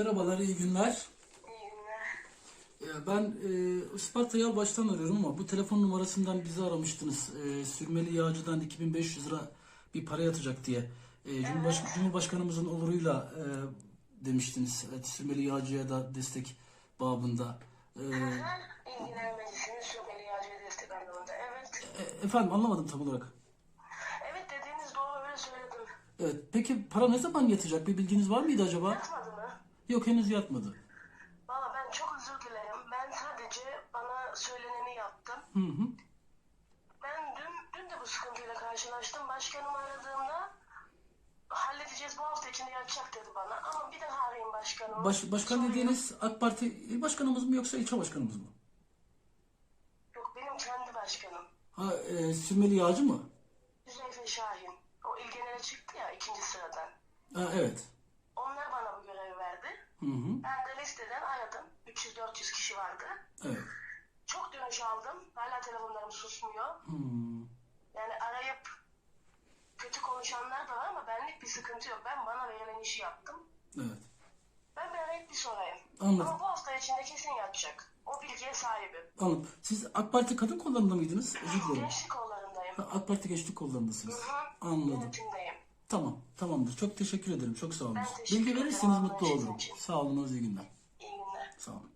Merhabalar, iyi günler. İyi günler. Ee, Ben e, Isparta Yalbaş'tan arıyorum ama bu telefon numarasından bizi aramıştınız. E, sürmeli yağcıdan 2500 lira bir para yatacak diye. E, Cumhurbaş- Cumhurbaşkanımızın oluruyla e, demiştiniz. Evet, sürmeli yağcıya da destek babında. E, İlgilenmelisiniz Sürmeli Yağcı'ya destek anlamında. Evet. e, efendim anlamadım tam olarak. Evet dediğiniz doğru öyle söyledim. Evet, peki para ne zaman yatacak? Bir bilginiz var mıydı acaba? Yatmadı mı? Yok henüz yatmadı. Valla ben çok özür dilerim. Ben sadece bana söyleneni yaptım. Hı hı. Ben dün, dün de bu sıkıntıyla karşılaştım. Başkanımı aradığımda halledeceğiz bu hafta içinde yatacak dedi bana. Ama bir daha arayayım başkanımı. Baş, başkan Sorayım. dediğiniz AK Parti il başkanımız mı yoksa ilçe başkanımız mı? Yok benim kendi başkanım. Ha, e, sürmeli yağcı mı? Hüzeyfe Şahin. O ilgenere çıktı ya ikinci sıradan. Ha, evet. Onlar bana bu görevi verdi. Hı hı. Ben de listeden aradım. 300-400 kişi vardı. Evet. Çok dönüş aldım. Hala telefonlarım susmuyor. Hmm. Yani arayıp kötü konuşanlar da var ama benlik bir sıkıntı yok. Ben bana verilen işi yaptım. Evet. Ben bir arayıp bir sorayım. Anladım. Ama bu hafta içinde kesin yatacak. O bilgiye sahibim. Anladım. Siz AK Parti kadın kollarında mıydınız? Özür dilerim. Gençlik kollarındayım. Ha, AK Parti gençlik kollarındasınız. Hı hı. Anladım. Yönetimdeyim. Tamam. Tamamdır. Çok teşekkür ederim. Çok sağ olun. Bilgi verirseniz mutlu olurum. Sağ olun. İyi günler. İyi günler. Sağ olun.